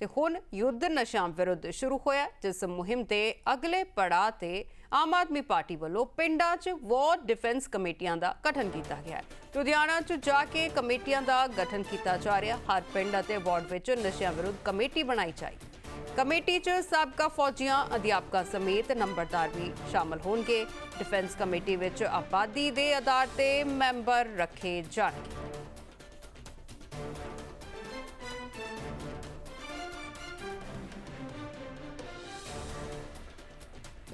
ਤੇ ਹੁਣ ਯੁੱਧ ਨਸ਼ਾ ਵਿਰੁੱਧ ਸ਼ੁਰੂ ਹੋਇਆ, ਜਿਸ ਮੁਹਿੰਮ ਦੇ ਅਗਲੇ ਪੜਾਅ ਤੇ ਆਮ ਆਦਮੀ ਪਾਰਟੀ ਵੱਲੋਂ ਪਿੰਡਾਂ 'ਚ ਵਾਰ ਡਿਫੈਂਸ ਕਮੇਟੀਆਂ ਦਾ ਗਠਨ ਕੀਤਾ ਗਿਆ। ਹੈ ਲੁਧਿਆਣਾ 'ਚ ਜਾ ਕੇ ਕਮੇਟੀਆਂ ਦਾ ਗਠਨ ਕੀਤਾ ਜਾ ਰਿਹਾ। ਹਰ ਪਿੰਡ ਅਤੇ ਵਾਰਡ ਵਿੱਚ ਨਸ਼ਿਆਂ ਵਿਰੁੱਧ ਕਮੇਟੀ ਬਣਾਈ ਜਾਏਗੀ। ਕਮੇਟੀ 'ਚ ਸਾਬਕਾ ਫੌਜੀਆਂ ਅਧਿਆਪਕਾਂ ਸਮੇਤ ਨੰਬਰਦਾਰ ਵੀ ਸ਼ਾਮਲ ਹੋਣਗੇ। ਡਿਫੈਂਸ ਕਮੇਟੀ ਵਿੱਚ ਆਬਾਦੀ ਦੇ ਆਧਾਰ ਤੇ ਮੈਂਬਰ ਰੱਖੇ ਜਾਣਗੇ।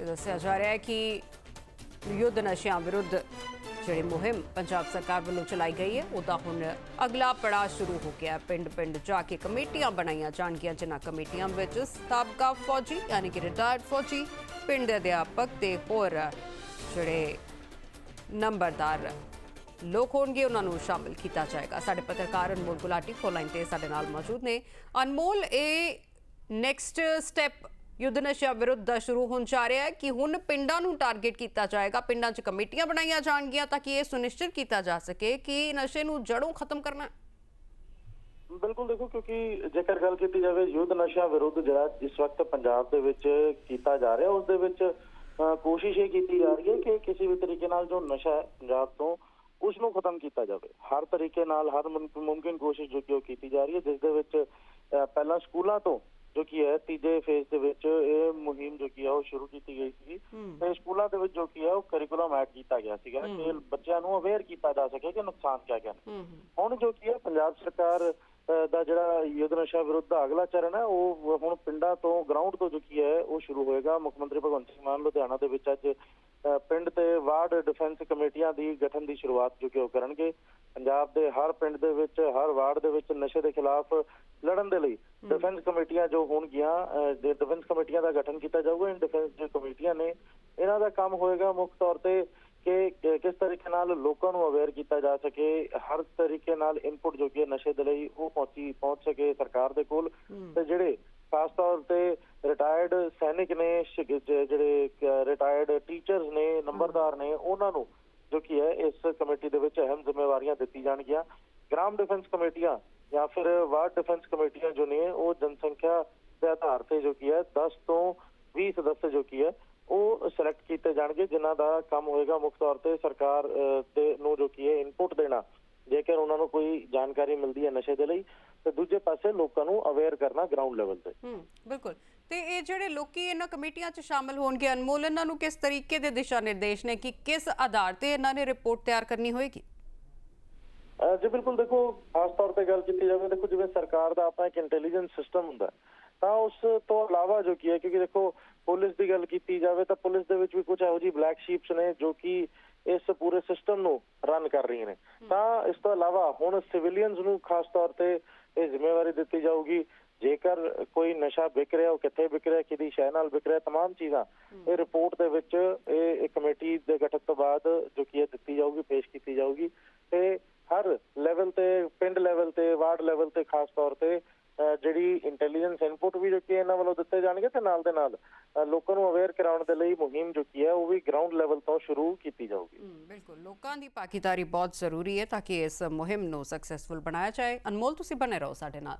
ਇਹ ਦੱਸਿਆ ਜਾ ਰਿਹਾ ਹੈ ਕਿ ਯੁੱਧ ਨਸ਼ਿਆਂ ਵਿਰੁੱਧ ਜਿਹੜੀ ਮੁਹਿੰਮ ਪੰਜਾਬ ਸਰਕਾਰ ਵੱਲੋਂ ਚਲਾਈ ਗਈ ਹੈ, ਉਹਦਾ ਹੁਣ ਅਗਲਾ ਪੜਾਅ ਸ਼ੁਰੂ ਹੋ ਗਿਆ ਪਿੰਡ-ਪਿੰਡ ਜਾ ਕੇ ਕਮੇਟੀਆਂ ਬਣਾਈਆਂ ਜਾਣਗੀਆਂ, ਜਿਨ੍ਹਾਂ ਕਮੇਟੀਆਂ ਵਿੱਚ ਸਾਬਕਾ ਫੌਜੀ ਯਾਨੀ ਕਿ ਰਿਟਾਇਰਡ ਫੌਜੀ, ਪਿੰਡ ਦੇ ਅਧਿਆਪਕ ਤੇ ਹੋਰ ਜਿਹੜੇ ਨੰਬਰਦਾਰ ਲੋਕ ਹੋਣਗੇ, ਉਹਨਾਂ ਨੂੰ ਸ਼ਾਮਿਲ ਕੀਤਾ ਜਾਏਗਾ। ਸਾਡੇ ਪੱਤਰਕਾਰ ਅਨਮੋਲ ਗੁਲਾਟੀ ਫੋਨ ਲਾਈਨ ਤੇ ਸਾਡੇ ਨਾਲ ਮੌਜੂਦ ਨੇ। ਅਨਮੋਲ, ਇਹ ਨੈਕਸਟ ਸਟੈਪ ਯੁੱਧ ਨਸ਼ਾ ਵਿਰੁੱਧ ਦਾ ਸ਼ੁਰੂ ਹੋਣ ਜਾ ਰਿਹਾ ਹੈ ਕਿ ਹੁਣ ਪਿੰਡਾਂ ਨੂੰ ਟਾਰਗੇਟ ਕੀਤਾ ਜਾਏਗਾ। ਪਿੰਡਾਂ 'ਚ ਕਮੇਟੀਆਂ ਬਣਾਈਆਂ ਜਾਣਗੀਆਂ ਤਾਂ ਕਿ ਇਹ ਸੁਨਿਸ਼ਚਿਤ ਕੀਤਾ ਜਾ ਸਕੇ ਕਿ ਨਸ਼ੇ ਨੂੰ ਜੜੋਂ ਖਤਮ ਕਰਨਾ ਬਿਲਕੁਲ ਦੇਖੋ, ਕਿਉਂਕਿ ਜੇਕਰ ਗੱਲ ਕੀਤੀ ਜਾਵੇ ਯੁੱਧ ਨਸ਼ਾ ਵਿਰੁੱਧ ਜਿਹੜਾ ਇਸ ਵਕਤ ਪੰਜਾਬ ਦੇ ਵਿੱਚ ਕੀਤਾ ਜਾ ਰਿਹਾ, ਉਸ ਦੇ ਵਿੱਚ ਕੋਸ਼ਿਸ਼ ਇਹ ਕੀਤੀ ਜਾ ਰਹੀ ਹੈ ਕਿ ਕਿਸੇ ਵੀ ਤਰੀਕੇ ਨਾਲ ਜੋ ਨਸ਼ਾ ਹੈ ਪੰਜਾਬ ਤੋਂ, ਉਸ ਨੂੰ ਖਤਮ ਕੀਤਾ ਜਾਵੇ। ਹਰ ਤਰੀਕੇ ਨਾਲ, ਹਰ ਮੁਮਕਿਨ ਕੋਸ਼ਿਸ਼ ਜੋ ਕਿ ਕੀਤੀ ਜਾ ਰਹੀ ਹੈ, ਜਿਸ ਦੇ ਵਿੱਚ ਪਹਿਲਾਂ ਸਕੂਲਾਂ ਤੋਂ ਜੋ ਕਿ ਹੈ, ਤੀਜੇ ਫੇਜ਼ ਦੇ ਵਿੱਚ ਇਹ ਮੁਹਿੰਮ ਜੋ ਕੀ ਹੈ ਉਹ ਸ਼ੁਰੂ ਕੀਤੀ ਗਈ ਸੀ ਤੇ ਸਕੂਲਾਂ ਦੇ ਵਿੱਚ ਜੋ ਕੀ ਹੈ ਉਹ ਕਰਿਕੂਲਮ ਐਡ ਕੀਤਾ ਗਿਆ ਸੀਗਾ। ਕਿ ਬੱਚਿਆਂ ਨੂੰ ਅਵੇਅਰ ਕੀਤਾ ਜਾ ਸਕੇ ਕਿ ਨੁਕਸਾਨ ਕਿਆ ਕਿਆ ਹੁਣ ਜੋ ਕੀ ਹੈ ਪੰਜਾਬ ਸਰਕਾਰ ਦਾ ਜਿਹੜਾ ਯੁੱਧ ਨਸ਼ਾ ਵਿਰੁੱਧ ਦਾ ਅਗਲਾ ਚਰਨ ਹੈ ਉਹ ਹੁਣ ਪਿੰਡਾਂ ਤੋਂ ਗਰਾਊਂਡ ਤੋਂ ਜੋ ਕੀ ਹੈ ਉਹ ਸ਼ੁਰੂ ਹੋਏਗਾ। ਮੁੱਖ ਮੰਤਰੀ ਭਗਵੰਤ ਸਿੰਘ ਮਾਨ ਲੁਧਿਆਣਾ ਦੇ ਵਿੱਚ ਅੱਜ ਪਿੰਡ ਤੇ ਵਾਰਡ ਡਿਫੈਂਸ ਕਮੇਟੀਆਂ ਦੀ ਗਠਨ ਦੀ ਸ਼ੁਰੂਆਤ ਜੋ ਕਿ ਉਹ ਕਰਨਗੇ। ਪੰਜਾਬ ਦੇ ਹਰ ਪਿੰਡ ਦੇ ਵਿੱਚ ਹਰ ਵਾਰਡ ਦੇ ਵਿੱਚ ਨਸ਼ੇ ਦੇ ਖਿਲਾਫ ਲੜਨ ਦੇ ਲਈ ਡਿਫੈਂਸ ਕਮੇਟੀਆਂ ਜੋ ਹੋਣਗੀਆਂ ਦੇ ਡਿਫੈਂਸ ਕਮੇਟੀਆਂ ਦਾ ਗਠਨ ਕੀਤਾ ਜਾਊਗਾ। ਇਨ ਡਿਫੈਂਸ ਜੋ ਕਮੇਟੀਆਂ ਨੇ ਇਹਨਾਂ ਦਾ ਕੰਮ ਹੋਏਗਾ ਮੁੱਖ ਤੌਰ ਤੇ ਕਿ ਕਿਸ ਤਰੀਕੇ ਨਾਲ ਲੋਕਾਂ ਨੂੰ ਅਵੇਅਰ ਕੀਤਾ ਜਾ ਸਕੇ ਹਰ ਤਰੀਕੇ ਨਾਲ ਇਨਪੁਟ ਜੋ ਕਿ ਨਸ਼ੇ ਦੇ ਲਈ ਉਹ ਪਹੁੰਚੀ ਪਹੁੰਚ ਸਕੇ ਸਰਕਾਰ ਦੇ ਕੋਲ। ਤੇ ਜਿਹੜੇ ਖਾਸ ਤੌਰ ਤੇ ਰਿਟਾਇਰਡ ਸੈਨਿਕ ਨੇ ਜਿਹੜੇ ਰਿਟਾਇਰਡ ਟੀਚਰਸ ਨੇ ਨੰਬਰਦਾਰ ਨੇ ਉਹਨਾਂ ਨੂੰ ਜੋ ਕੀ ਹੈ ਇਸ ਕਮੇਟੀ ਦੇ ਵਿੱਚ ਅਹਿਮ ਜ਼ਿੰਮੇਵਾਰੀਆਂ ਦਿੱਤੀ ਜਾਣਗੀਆਂ। ਗ੍ਰਾਮ ਡਿਫੈਂਸ ਕਮੇਟੀਆਂ ਜਾਂ ਫਿਰ ਵਾਰਡ ਡਿਫੈਂਸ ਕਮੇਟੀਆਂ ਜੋ ਨੇ ਉਹ ਜਨਸੰਖਿਆ ਦੇ ਆਧਾਰ ਤੇ ਜੋ ਕੀ ਹੈ 10 ਤੋਂ 20 ਸਦੱਸ ਜੋ ਕੀ ਹੈ ਉਹ ਸਿਲੈਕਟ ਕੀਤੇ ਜਾਣਗੇ ਜਿਨ੍ਹਾਂ ਦਾ ਕੰਮ ਹੋਏਗਾ ਮੁੱਖ ਤੌਰ ਤੇ ਸਰਕਾਰ ਦੇ ਨੂੰ ਜੋ ਕੀ ਹੈ ਇਨਪੁਟ ਦੇਣਾ। ਜੇਕਰ ਉਹਨਾਂ ਨੂੰ ਕੋਈ ਜਾਣਕਾਰੀ ਮਿਲਦੀ ਹੈ ਨਸ਼ੇ ਦੇ ਲਈ ਤੇ ਦੂਜੇ ਪਾਸੇ ਲੋਕਾਂ ਨੂੰ ਅਵੇਅਰ ਕਰਨਾ ਗਰਾਊਂਡ ਲੈਵਲ ਤੇ। ਹੂੰ ਬਿਲਕੁਲ। ਤੇ ਇਹ ਜਿਹੜੇ ਲੋਕੀ ਇਹਨਾਂ ਕਮੇਟੀਆਂ 'ਚ ਸ਼ਾਮਲ ਹੋਣਗੇ ਅਨਮੋਲ ਇਹਨਾਂ ਨੂੰ ਕਿਸ ਤਰੀਕੇ ਦੇ ਦਿਸ਼ਾ ਨਿਰਦੇਸ਼ ਨੇ ਕਿ ਕਿਸ ਆਧਾਰ ਤੇ ਇਹਨਾਂ ਨੇ ਰਿਪੋਰਟ ਤਿਆਰ ਕਰਨੀ ਹੋਏਗੀ? ਜੀ ਬਿਲਕੁਲ ਦੇਖੋ ਖਾਸ ਤੌਰ ਤੇ ਗੱਲ ਕੀਤੀ ਜਾਵੇ ਦੇਖੋ ਜਿਵੇਂ ਸਰਕਾਰ ਦਾ ਆਪਣਾ ਇੱਕ ਇੰਟੈਲੀਜੈਂਸ ਸਿਸਟਮ ਹੁੰਦਾ ਹੈ, ਤਾਂ ਉਸ ਤੋਂ ਇਲਾਵਾ ਜੋ ਕੀ ਹੈ ਕਿਉਂਕਿ ਦੇਖੋ ਪੁਲਿਸ ਦੀ ਗੱਲ ਕੀਤੀ ਜਾਵੇ ਤਾਂ ਪੁਲਿਸ ਦੇ ਵਿੱਚ ਵੀ ਕੁਝ ਇਹੋ ਜਿਹੀ ਬਲੈਕ ਸ਼ੀਪਸ ਨੇ ਜੋ ਕਿ ਇਸ ਪੂਰੇ ਸਿਸਟਮ ਨੂੰ ਰਨ ਕਰ ਰਹੀਆਂ ਨੇ ਤਾਂ ਇਸ ਤੋਂ ਇਲਾਵਾ ਹੁਣ ਸਿਵਿਲੀਅਨਸ ਨੂੰ ਖਾਸ ਤੌਰ ਤੇ ਇਹ ਜ਼ਿੰਮੇਵਾਰੀ ਦਿੱਤੀ ਜਾਊਗੀ ਜੇਕਰ ਕੋਈ ਨਸ਼ਾ ਵਿਕ ਰਿਹਾ ਉਹ ਕਿੱਥੇ ਵਿਕ ਰਿਹਾ ਕਿਹਦੀ ਸ਼ੈ ਨਾਲ ਵਿਕ ਰਿਹਾ तमाम ਚੀਜ਼ਾਂ ਇਹ ਰਿਪੋਰਟ ਦੇ ਵਿੱਚ ਇਹ ਇੱਕ ਕਮੇਟੀ ਦੇ ਗਠਨ ਤੋਂ ਬਾਅਦ ਜੋ ਕੀ ਹੈ ਦਿੱਤੀ ਜਾਊਗੀ ਪੇਸ਼ ਕੀਤੀ ਜਾਊਗੀ ਤੇ ਹਰ ਲੈਵਲ ਤੇ ਪਿੰਡ ਲੈਵਲ ਤੇ ਵਾਰਡ ਲੈਵਲ ਤੇ ਖਾਸ ਤੌਰ ਤੇ ਅਹ, ਜਿਹੜੀ ਇੰਟੈਲੀਜੈਂਸ ਇਨਪੁਟ ਵੀ ਜੋ ਕਿ ਇਹਨਾਂ ਵੱਲੋਂ ਦਿੱਤੇ ਜਾਣਗੇ ਤੇ ਨਾਲ ਦੇ ਨਾਲ ਲੋਕਾਂ ਨੂੰ ਅਵੇਅਰ ਕਰਾਉਣ ਦੇ ਲਈ ਮੁਹਿੰਮ ਜੋ ਕੀ ਹੈ, ਉਹ ਵੀ ਗਰਾਊਂਡ ਲੈਵਲ ਤੋਂ ਸ਼ੁਰੂ ਕੀਤੀ ਜਾਊਗੀ। ਬਿਲਕੁਲ। ਲੋਕਾਂ ਦੀ ਭਾਗੀਦਾਰੀ ਬਹੁਤ ਜ਼ਰੂਰੀ ਹੈ ਤਾਂ ਕਿ ਇਸ ਮੁਹਿੰਮ ਨੂੰ ਸਕਸੈਸਫੁਲ ਬਣਾਇਆ ਜਾਏ। ਅਨਮੋਲ, ਤੁਸੀਂ ਬਣੇ ਰਹੋ ਸਾਡੇ ਨਾਲ।